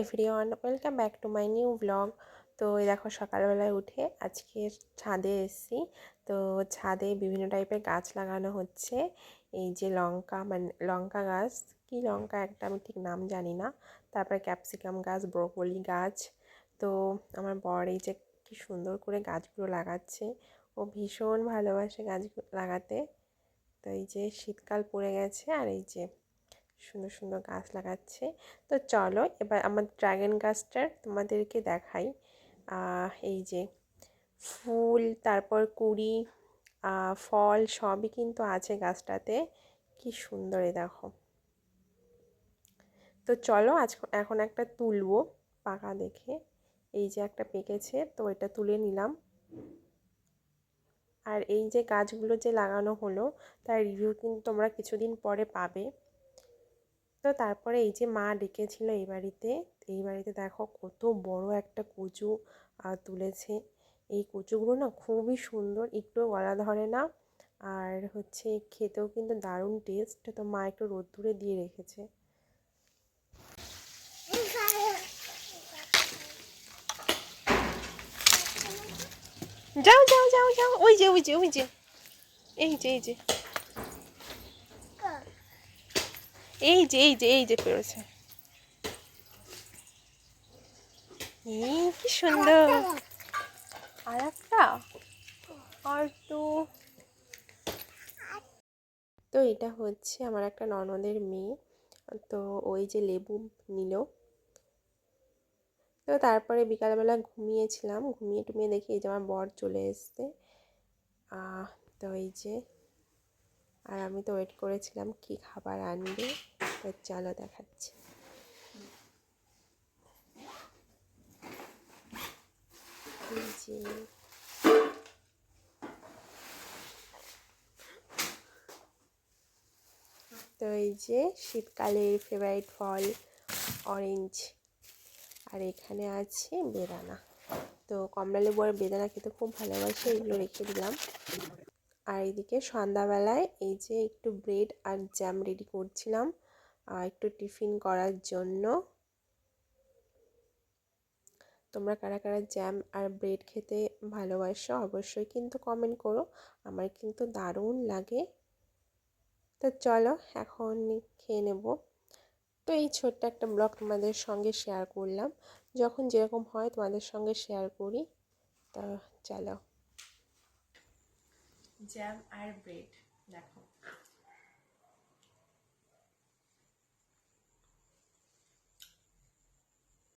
Everyone welcome back to my new blog তো এই দেখো সকালবেলায় উঠে আজকে ছাদে এসছি। তো ছাদে বিভিন্ন টাইপের গাছ লাগানো হচ্ছে। এই যে লঙ্কা মানে লঙ্কা গাছ, কি লঙ্কা একটা আমি ঠিক নাম জানি না। তারপরে ক্যাপসিকাম গাছ ব্রোকলি গাছ। তো আমার বর এই যে কি সুন্দর করে গাছগুলো লাগাচ্ছে। ও ভীষণ ভালোবাসে গাছগুলো লাগাতে। তো এই যে শীতকাল পড়ে গেছে আর এই যে সুন্দর সুন্দর গাছ লাগাচ্ছে। তো চলো এবার আমার ড্রাগন গাছটার তোমাদেরকে দেখাই। এই যে ফুল, তারপর কুড়ি ফল সবই কিন্তু আছে গাছটাতে। কি সুন্দর দেখো। তো চলো আজ এখন একটা তুলবো পাকা দেখে। এই যে একটা পেকেছে, তো এটা তুলে নিলাম। আর এই যে গাছগুলো যে লাগানো হলো, তার রিভিউ কিন্তু তোমরা কিছুদিন পরে পাবে। তো তারপরে এই যে মা ডেকেছিল এই বাড়িতে এই বাড়িতে দেখো কত বড় একটা কচু তুলেছে। এই কচুগুলো না খুবই সুন্দর, একটু গলা ধরে না। আর হচ্ছে খেতেও কিন্তু দারুণ টেস্ট তো মা একটু রোদ্দুরে দিয়ে রেখেছে। যাও যাও যাও যাও, ওই যে ওই যে ওই যে। এই যে এই যে। এই যে এই যে এই যে পেরেছে কি সুন্দর। আর একটা। আর তো তো এটা হচ্ছে আমার একটা ননদের মেয়ে। তো ওই যে লেবু নিল। তো তারপরে বিকালবেলা ঘুমিয়েছিলাম। ঘুমিয়ে টুমিয়ে দেখি এই যে আমার বর চলে এসছে। তো এই যে। আর আমি তো ওয়েট করেছিলাম কি খাবার আনবে। চলো দেখাচ্ছি। তো এই যে শীতকালের ফেভারিট ফল অরেঞ্জ আর এখানে আছে বেদানা। তো কমলা লেবু আর বেদানা খেতে খুব ভালোবাসে, এগুলো রেখে দিলাম। আর এদিকে সন্ধ্যাবেলায় এই যে একটু ব্রেড আর জ্যাম রেডি করছিলাম। একটু টিফিন করার জন্য। তোমরা কারা কারা জ্যাম আর ব্রেড খেতে ভালোবাসো অবশ্যই কিন্তু কমেন্ট করো। আমার কিন্তু দারুণ লাগে। তো চলো এখন খেয়ে নেব। তো এই ছোট্ট একটা ব্লগ তোমাদের সঙ্গে শেয়ার করলাম। যখন যেরকম হয় তোমাদের সঙ্গে শেয়ার করি। তো চলো। জ্যাম আর ব্রেড দেখো।